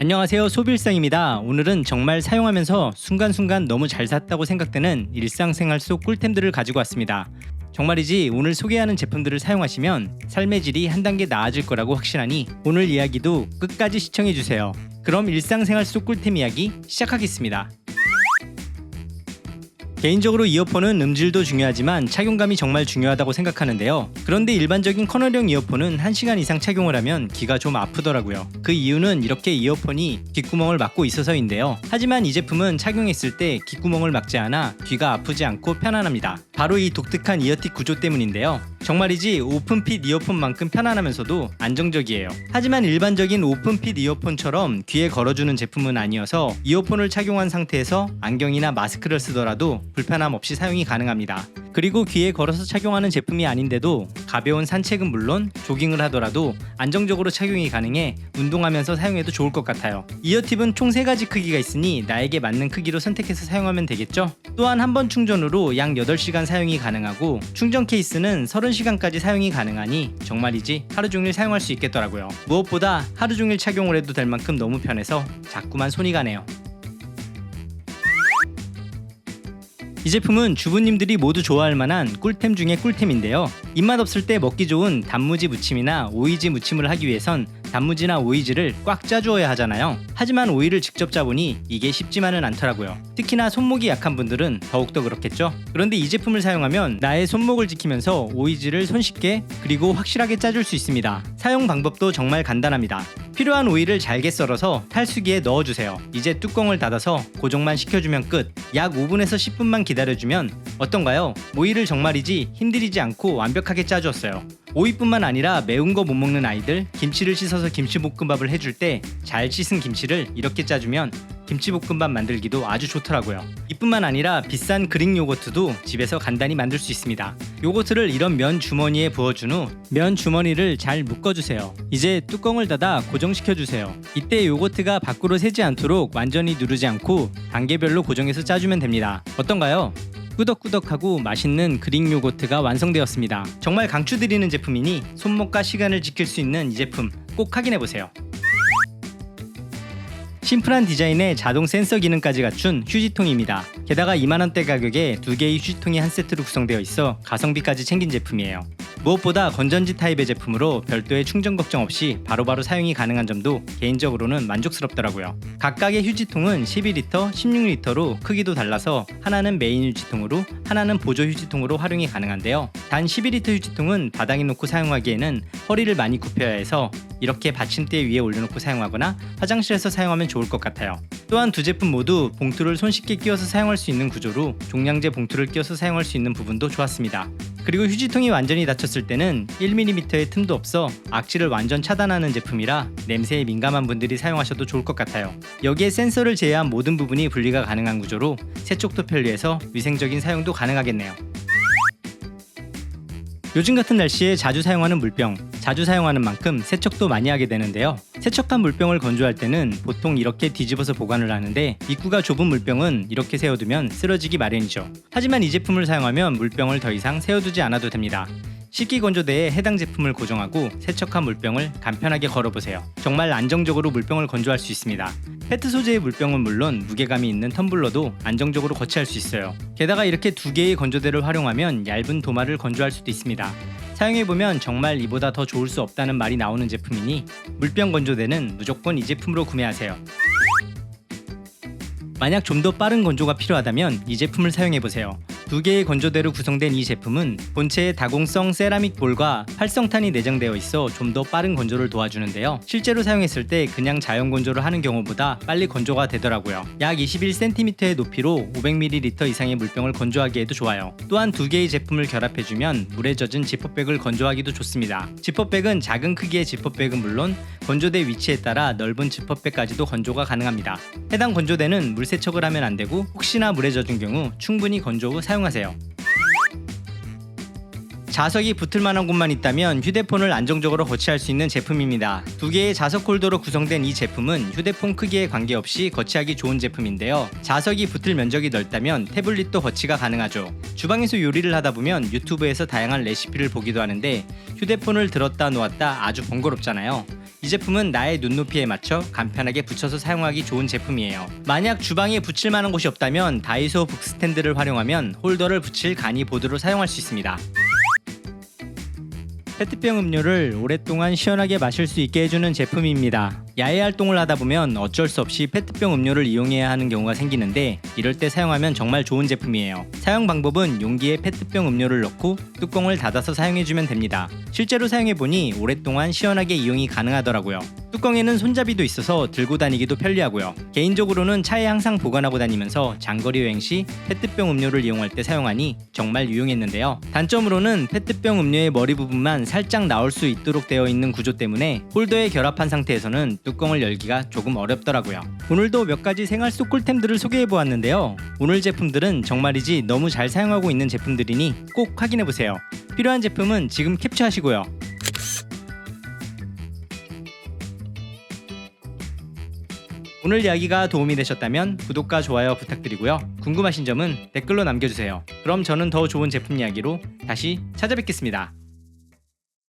안녕하세요 소비일상입니다. 오늘은 정말 사용하면서 순간순간 너무 잘 샀다고 생각되는 일상생활 속 꿀템들을 가지고 왔습니다. 정말이지 오늘 소개하는 제품들을 사용하시면 삶의 질이 한 단계 나아질 거라고 확신하니 오늘 이야기도 끝까지 시청해주세요. 그럼 일상생활 속 꿀템 이야기 시작하겠습니다. 개인적으로 이어폰은 음질도 중요하지만 착용감이 정말 중요하다고 생각하는데요. 그런데 일반적인 커널형 이어폰은 1시간 이상 착용을 하면 귀가 좀 아프더라고요. 그 이유는 이렇게 이어폰이 귓구멍을 막고 있어서인데요. 하지만 이 제품은 착용했을 때 귓구멍을 막지 않아 귀가 아프지 않고 편안합니다. 바로 이 독특한 이어틱 구조 때문인데요. 정말이지 오픈핏 이어폰만큼 편안하면서도 안정적이에요. 하지만 일반적인 오픈핏 이어폰처럼 귀에 걸어주는 제품은 아니어서 이어폰을 착용한 상태에서 안경이나 마스크를 쓰더라도 불편함 없이 사용이 가능합니다. 그리고 귀에 걸어서 착용하는 제품이 아닌데도 가벼운 산책은 물론 조깅을 하더라도 안정적으로 착용이 가능해 운동하면서 사용해도 좋을 것 같아요. 이어팁은 총 3가지 크기가 있으니 나에게 맞는 크기로 선택해서 사용하면 되겠죠? 또한 한 번 충전으로 약 8시간 사용이 가능하고 충전 케이스는 30시간까지 사용이 가능하니 정말이지 하루 종일 사용할 수 있겠더라고요. 무엇보다 하루 종일 착용을 해도 될 만큼 너무 편해서 자꾸만 손이 가네요. 이 제품은 주부님들이 모두 좋아할 만한 꿀템 중의 꿀템인데요. 입맛 없을 때 먹기 좋은 단무지 무침이나 오이지 무침을 하기 위해선 단무지나 오이지를 꽉 짜주어야 하잖아요. 하지만 오이를 직접 짜보니 이게 쉽지만은 않더라고요. 특히나 손목이 약한 분들은 더욱더 그렇겠죠. 그런데 이 제품을 사용하면 나의 손목을 지키면서 오이지를 손쉽게 그리고 확실하게 짜줄 수 있습니다. 사용 방법도 정말 간단합니다. 필요한 오이를 잘게 썰어서 탈수기에 넣어주세요. 이제 뚜껑을 닫아서 고정만 시켜주면 끝. 약 5분에서 10분만 기다려주면 어떤가요? 오이를 정말이지 힘들이지 않고 완벽하게 짜주었어요. 오이뿐만 아니라 매운 거 못 먹는 아이들 김치를 씻어서 김치볶음밥을 해줄 때 잘 씻은 김치를 이렇게 짜주면 김치볶음밥 만들기도 아주 좋더라고요. 이뿐만 아니라 비싼 그릭 요거트도 집에서 간단히 만들 수 있습니다. 요거트를 이런 면 주머니에 부어준 후 면 주머니를 잘 묶어주세요. 이제 뚜껑을 닫아 고정시켜주세요. 이때 요거트가 밖으로 새지 않도록 완전히 누르지 않고 단계별로 고정해서 짜주면 됩니다. 어떤가요? 꾸덕꾸덕하고 맛있는 그릭 요거트가 완성되었습니다. 정말 강추드리는 제품이니 손목과 시간을 지킬 수 있는 이 제품 꼭 확인해 보세요. 심플한 디자인에 자동 센서 기능까지 갖춘 휴지통입니다. 게다가 2만원대 가격에 두 개의 휴지통이 한 세트로 구성되어 있어 가성비까지 챙긴 제품이에요. 무엇보다 건전지 타입의 제품으로 별도의 충전 걱정 없이 바로바로 사용이 가능한 점도 개인적으로는 만족스럽더라고요. 각각의 휴지통은 12리터, 16리터로 크기도 달라서 하나는 메인 휴지통으로 하나는 보조 휴지통으로 활용이 가능한데요. 단 12리터 휴지통은 바닥에 놓고 사용하기에는 허리를 많이 굽혀야 해서 이렇게 받침대 위에 올려놓고 사용하거나 화장실에서 사용하면 좋을 것 같아요. 또한 두 제품 모두 봉투를 손쉽게 끼워서 사용할 수 있는 구조로 종량제 봉투를 끼워서 사용할 수 있는 부분도 좋았습니다. 그리고 휴지통이 완전히 닫혔을 때는 1mm의 틈도 없어 악취를 완전 차단하는 제품이라 냄새에 민감한 분들이 사용하셔도 좋을 것 같아요. 여기에 센서를 제외한 모든 부분이 분리가 가능한 구조로 세척도 편리해서 위생적인 사용도 가능하겠네요. 요즘 같은 날씨에 자주 사용하는 물병, 자주 사용하는 만큼 세척도 많이 하게 되는데요. 세척한 물병을 건조할 때는 보통 이렇게 뒤집어서 보관을 하는데 입구가 좁은 물병은 이렇게 세워두면 쓰러지기 마련이죠. 하지만 이 제품을 사용하면 물병을 더 이상 세워두지 않아도 됩니다. 식기 건조대에 해당 제품을 고정하고 세척한 물병을 간편하게 걸어보세요. 정말 안정적으로 물병을 건조할 수 있습니다. 페트 소재의 물병은 물론 무게감이 있는 텀블러도 안정적으로 거치할 수 있어요. 게다가 이렇게 두 개의 건조대를 활용하면 얇은 도마를 건조할 수도 있습니다. 사용해보면 정말 이보다 더 좋을 수 없다는 말이 나오는 제품이니 물병 건조대는 무조건 이 제품으로 구매하세요. 만약 좀 더 빠른 건조가 필요하다면 이 제품을 사용해보세요. 두 개의 건조대로 구성된 이 제품은 본체에 다공성 세라믹 볼과 활성탄이 내장되어 있어 좀 더 빠른 건조를 도와주는데요. 실제로 사용했을 때 그냥 자연 건조를 하는 경우보다 빨리 건조가 되더라고요. 약 21cm의 높이로 500ml 이상의 물병을 건조하기에도 좋아요. 또한 두 개의 제품을 결합해주면 물에 젖은 지퍼백을 건조하기도 좋습니다. 지퍼백은 작은 크기의 지퍼백은 물론 건조대 위치에 따라 넓은 지퍼백까지도 건조가 가능합니다. 해당 건조대는 물 세척을 하면 안 되고 혹시나 물에 젖은 경우 충분히 건조 후 사용하세요. 자석이 붙을 만한 곳만 있다면 휴대폰을 안정적으로 거치할 수 있는 제품입니다. 두 개의 자석 홀더로 구성된 이 제품은 휴대폰 크기에 관계없이 거치하기 좋은 제품인데요. 자석이 붙을 면적이 넓다면 태블릿도 거치가 가능하죠. 주방에서 요리를 하다 보면 유튜브에서 다양한 레시피를 보기도 하는데 휴대폰을 들었다 놓았다 아주 번거롭잖아요. 이 제품은 나의 눈높이에 맞춰 간편하게 붙여서 사용하기 좋은 제품이에요. 만약 주방에 붙일 만한 곳이 없다면 다이소 북스탠드를 활용하면 홀더를 붙일 간이 보드로 사용할 수 있습니다. 페트병 음료를 오랫동안 시원하게 마실 수 있게 해주는 제품입니다. 야외 활동을 하다 보면 어쩔 수 없이 페트병 음료를 이용해야 하는 경우가 생기는데 이럴 때 사용하면 정말 좋은 제품이에요. 사용 방법은 용기에 페트병 음료를 넣고 뚜껑을 닫아서 사용해주면 됩니다. 실제로 사용해보니 오랫동안 시원하게 이용이 가능하더라고요. 뚜껑에는 손잡이도 있어서 들고 다니기도 편리하고요. 개인적으로는 차에 항상 보관하고 다니면서 장거리 여행 시 페트병 음료를 이용할 때 사용하니 정말 유용했는데요. 단점으로는 페트병 음료의 머리 부분만 살짝 나올 수 있도록 되어 있는 구조 때문에 홀더에 결합한 상태에서는 뚜껑을 열기가 조금 어렵더라고요. 오늘도 몇 가지 생활 속 꿀템들을 소개해 보았는데요. 오늘 제품들은 정말이지 너무 잘 사용하고 있는 제품들이니 꼭 확인해 보세요. 필요한 제품은 지금 캡처하시고요. 오늘 이야기가 도움이 되셨다면 구독과 좋아요 부탁드리고요. 궁금하신 점은 댓글로 남겨주세요. 그럼 저는 더 좋은 제품 이야기로 다시 찾아뵙겠습니다.